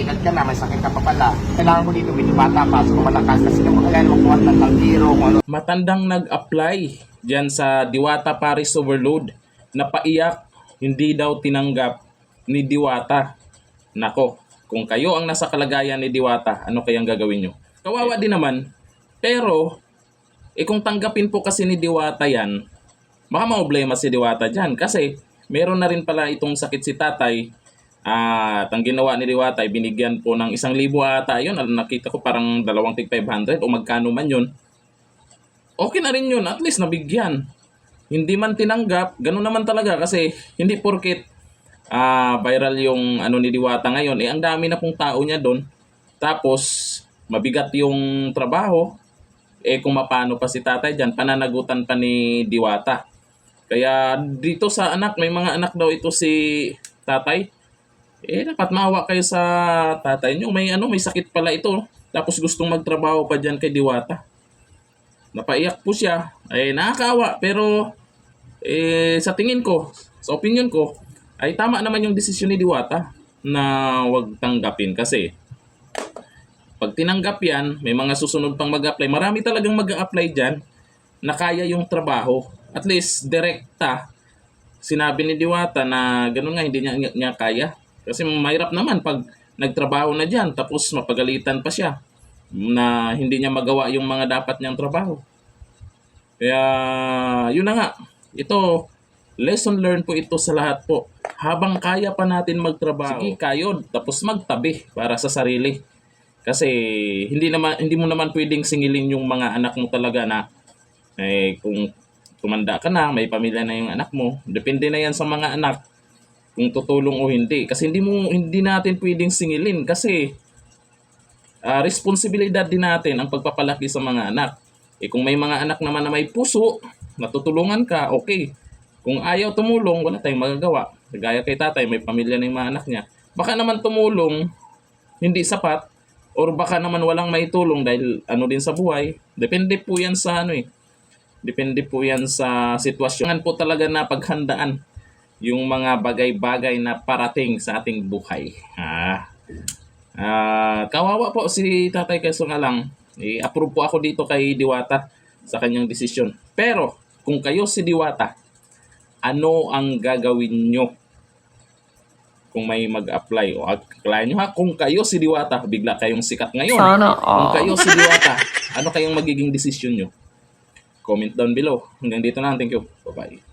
edad ka na, may sakit ka pa pala. Kailangan mo dito, medyo bata pa, so malakas. Kasi kung kailangan mo kuha ng kung ano. matandang nag-apply dyan sa Diwata Paris Overload. Napaiyak, hindi daw tinanggap ni Diwata. Nako, kung kayo ang nasa kalagayan ni Diwata, ano kayang gagawin nyo? Kawawa din naman, pero eh kung tanggapin po kasi ni Diwata yan, baka problema si Diwata dyan. Kasi meron na rin pala itong sakit si tatay. At ang ginawa ni Diwata, ay binigyan po ng isang libo ata yun. Nakita ko parang dalawang tig 500 o magkano man yun okay na rin yun. At least nabigyan. Hindi man tinanggap, ganun naman talaga kasi hindi porket ah viral yung ano ni Diwata ngayon, eh ang dami na pong tao niya doon. Tapos mabigat yung trabaho, eh kung mapano pa si tatay dyan, pananagutan pa ni Diwata. Kaya dito sa anak, may mga anak daw ito si tatay. Eh dapat maawa kayo sa tatay niyo. May ano, may sakit pala ito. Tapos gustong magtrabaho pa dyan kay Diwata napaiyak po siya, ay nakakaawa. Pero eh, sa tingin ko, sa opinion ko, ay tama naman yung desisyon ni Diwata na wag tanggapin kasi pag tinanggap yan, may mga susunod pang mag-apply. Marami talagang mag-apply dyan na kaya yung trabaho. At least, direkta. Sinabi ni Diwata na ganun nga, hindi niya, niya kaya. Kasi mahirap naman pag nagtrabaho na dyan, tapos mapagalitan pa siya na hindi niya magawa yung mga dapat niyang trabaho. Kaya, yun na nga. Ito, lesson learned po ito sa lahat po. Habang kaya pa natin magtrabaho, sige, kayod, tapos magtabi para sa sarili. Kasi hindi naman hindi mo naman pwedeng singilin yung mga anak mo talaga na eh, kung tumanda ka na, may pamilya na yung anak mo. Depende na yan sa mga anak kung tutulong o hindi. Kasi hindi mo hindi natin pwedeng singilin kasi ah, responsibilidad din natin ang pagpapalaki sa mga anak. Eh kung may mga anak naman na may puso, natutulungan ka, okay. Kung ayaw tumulong, wala tayong magagawa. Gaya kay tatay, may pamilya na yung mga anak niya. Baka naman tumulong, hindi sapat, or baka naman walang maitulong dahil ano din sa buhay. Depende po yan sa ano eh. Depende po yan sa sitwasyon. Po talaga na paghandaan yung mga bagay-bagay na parating sa ating buhay. Ah, Ah, kawawa po si Tatay Keso nga lang. I-approve po ako dito kay Diwata sa kanyang desisyon. Pero kung kayo si Diwata, ano ang gagawin nyo kung may mag-apply o apply nyo ha? Kung kayo si Diwata, bigla kayong sikat ngayon. Sana Kung all. kayo si Diwata, ano kayong magiging desisyon nyo? Comment down below. Hanggang dito na. Thank you. Bye-bye.